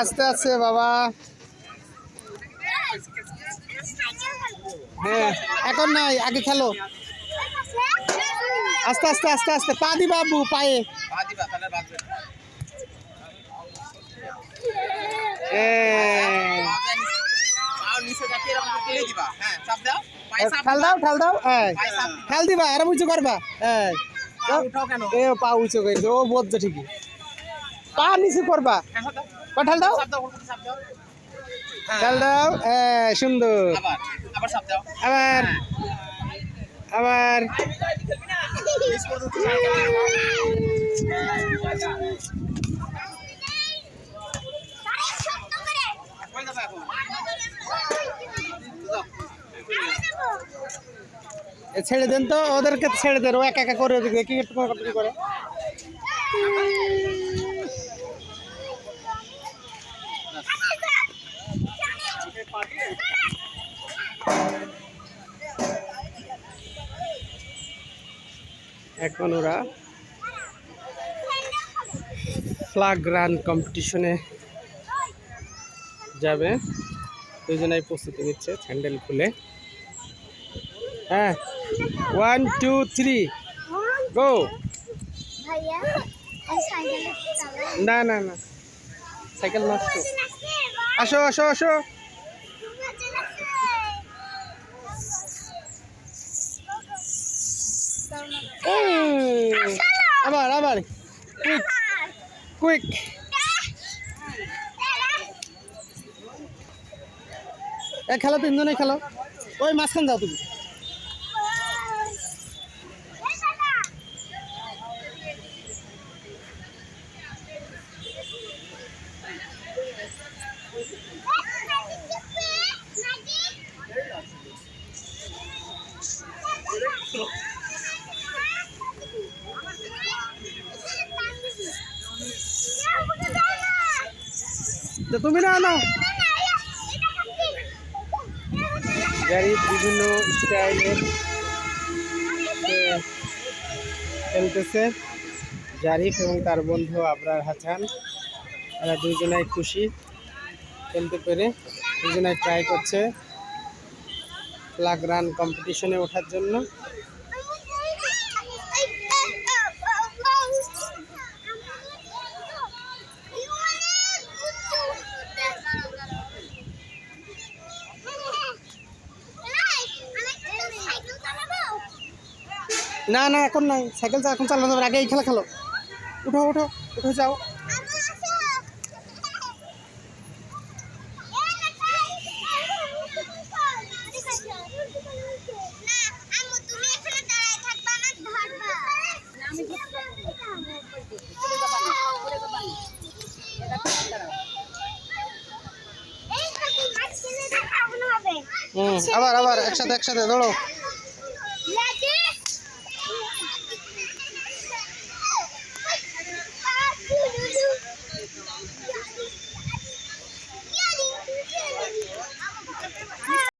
আস্তে আস্তে বাবা। হ্যাঁ এখন নাই আগে খেলো। আস্তে আস্তে আস্তে আস্তে পা দি বাবু পায়ে। ঠাল দাও ঠাল দাও হ্যাঁ ঠাল দিবা এরম উঁচু করবা হ্যাঁ পা উঁচু করেছে ও বোঝছে ঠিকই। পা নিচু করবা। পা ঠাল দাও দাও। হ্যাঁ সুন্দর। আবার আবার। ছেড়ে দেন তো। ওদেরকে ছেড়ে দেন। ও একা একা করে ওদিকে কি করে কত করে? এখন ওরা ফ্লাগ রান কম্পিটিশনে যাবে। দুজনাই প্রস্তুতি নিচ্ছে, স্যান্ডেল খুলে। হ্যাঁ ওয়ান টু থ্রি গো না না না। সাইকেল নষ্ট আসো আসো আসো। আবার আবার। কুইক কুইক এ খেলো তিনজনে খেলো। ওই মাঝখান যাও তুমি। তুমি না নাও। গাড়ির বিভিন্ন স্টাইলের খেলতেছে জারিফ এবং তার বন্ধু আবরার হাসান এরা দুইজনাই খুশি খেলতে পেরে দুজনাই ট্রাই করছে। ফ্লাগ রান কম্পিটিশনে ওঠার জন্য। না না, এখন নাই। সাইকেল এখন চালানো আগে এই খেলা খেলো। উঠো উঠো, উঠে, যাও। হুম আবার আবার একসাথে একসাথে দৌড়ো